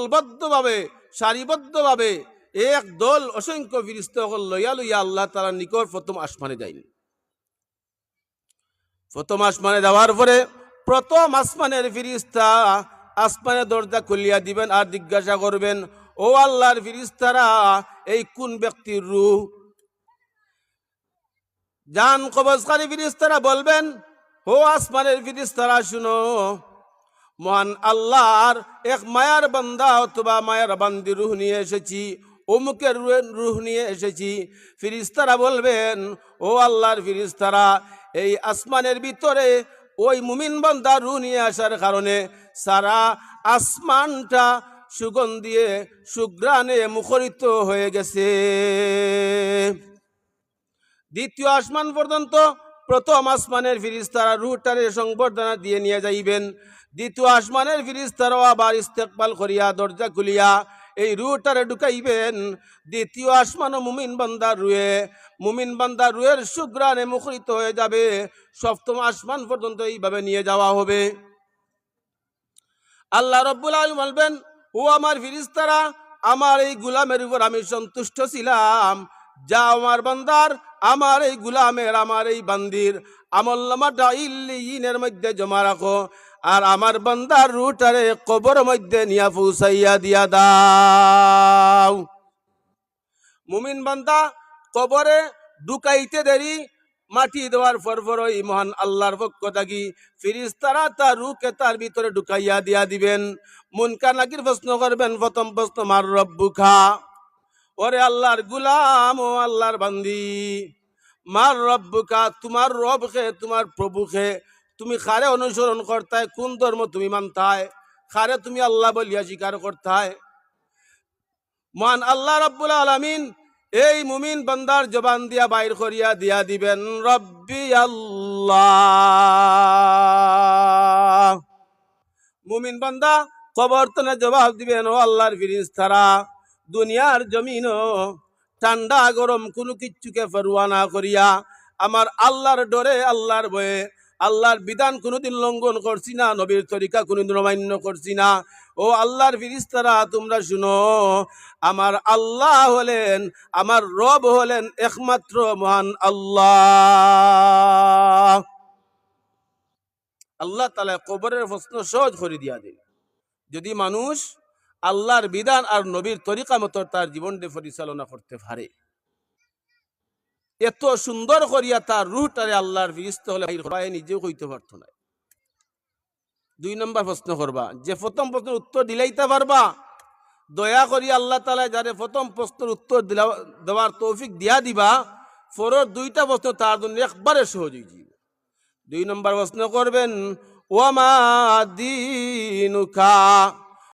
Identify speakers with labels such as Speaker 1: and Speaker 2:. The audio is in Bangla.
Speaker 1: দলবদ্ধভাবে, সারিবদ্ধভাবে এক দল অসংখ্য ফিরিস্ত লইয়া লইয়া আল্লাহ তালার নিকট প্রথম আসমানে যাইনি। প্রথম আসমানে যাওয়ার পরে প্রথম আসমানের ফিরিস্তা আসমানের দরজা খুলিয়া দিবেন আর জিজ্ঞাসা করবেন, ও আল্লাহর ফিরিস্তারা, এই কোন ব্যক্তির রূহ? জান কবজকারী ফিরিস্তারা বলবেন, ও আসমানের ফিরিস্তারা, শুনো মহান আল্লাহর এক মায়ার বান্দা অথবা মায়ার বান্দি রুহ নিয়ে এসেছি, অমুকের রুহ- নিয়ে এসেছি। ফিরিস্তারা বলবেন, ও আল্লাহর ফিরিস্তারা, এই আসমানের ভিতরে ওই মুমিন বান্দা রুহ নিয়ে আসার কারণে সারা আসমানটা সুগন্ধিয়ে সুগ্রানে মুখরিত হয়ে গেছে। দ্বিতীয় আসমান পর্যন্ত প্রথম আসমানের ফিরিস্তারা রুহটারে সংবর্ধনা দিয়ে নিয়ে যাইবেন। দ্বিতীয় আসমানের ফিরিস্তারাও আবার ইস্তেকবাল করিয়া দরজা খুলিয়া এই রুহটারে ঢুকাইবেন। দ্বিতীয় আসমান মুমিন বান্দার রুয়ে মুমিন বান্দার রুয়ের সুগ্রানে মুখরিত হয়ে যাবে। সপ্তম আসমান পর্যন্ত এইভাবে নিয়ে যাওয়া হবে। আল্লাহ রব্বুল আলম বলবেন, ও আমার ফিরিস্তারা, আমার এই গুলামের উপর আমি সন্তুষ্ট ছিলাম। যা আমার বান্দার, আমার এই গুলামের, আমার এই বান্দির। আমল্লামাটা ইল্লিনের মধ্যে জমা রাখো। আর আমার বান্দার রুটারে কবর মধ্যে নিয়া পৌঁছাইয়া দিয়া দাও। মুমিন বান্দা, কবরে ঢুকাইতে দেরি, মাটি দেওয়ার পর পর ওই মহান আল্লাহর পক্ষ থাকি ফিরিস্তারা তার রুকে তার ভিতরে ঢুকাইয়া দিয়া দিবেন। মুনকার নাকির প্রশ্ন করবেন, প্রথম প্রশ্ন, মার রব্বু খা ওরে আল্লাহর গুলাম ও আল্লাহর বান্দি। মার রব্বু খা তোমার রব খে তোমার প্রভু খে তুমি খারে অনুসরণ করতায়, কোন ধর্ম তুমি মানতায়? খারে তুমি আল্লাহ বলিয়া স্বীকার করতায়। মহান আল্লাহ রব্বুল আলমিন এই মুমিন বান্দার জবান দিয়া বাইর করিয়া দিয়া দিবেন, রব্বি আল্লাহ। মুমিন বান্দা কবর্তনে জবাব দিবেন, ও আল্লাহর ফিরিস্তারা দুনিয়ার জমিন ঠান্ডা, গরম, কোনো কিচ্ছুকে ফেরুয়া না করিয়া আমার আল্লাহর ডরে, আল্লাহর ভয়ে আল্লাহর বিধান কোনোদিন লঙ্ঘন করছি না, নবীর তরিকা কোনোদিন অমান্য করছি না। ও আল্লাহর ফিরিস্তারা তোমরা শুনো, আমার আল্লাহ হলেন, আমার রব হলেন একমাত্র মহান আল্লাহ। আল্লাহ তালা কবরের প্রশ্ন সহজ করে দিয়া দিন। যদি মানুষ আল্লাহর বিধান আর নবীর তরিকা মতো তার জীবনকে পরিচালনা করতে পারে। এত সুন্দর করিয়া তার রুহটারে আল্লাহর ফিরিস্ত হলে নিজেও কইতে পারতো না। দুই নম্বর প্রশ্ন করবা, যে প্রথম প্রশ্নের উত্তর দিলাইতে পারবা, দয়া করি আল্লাহ তালা যারে প্রথম প্রশ্নের উত্তর দিলা, দেওয়ার তৌফিক দিয়া দিবা ফরর দুইটা প্রশ্ন তার জন্য একবারে সহজ হয়ে যাবে দুই নম্বর প্রশ্ন করবেন ওয়ামা দিনুকা?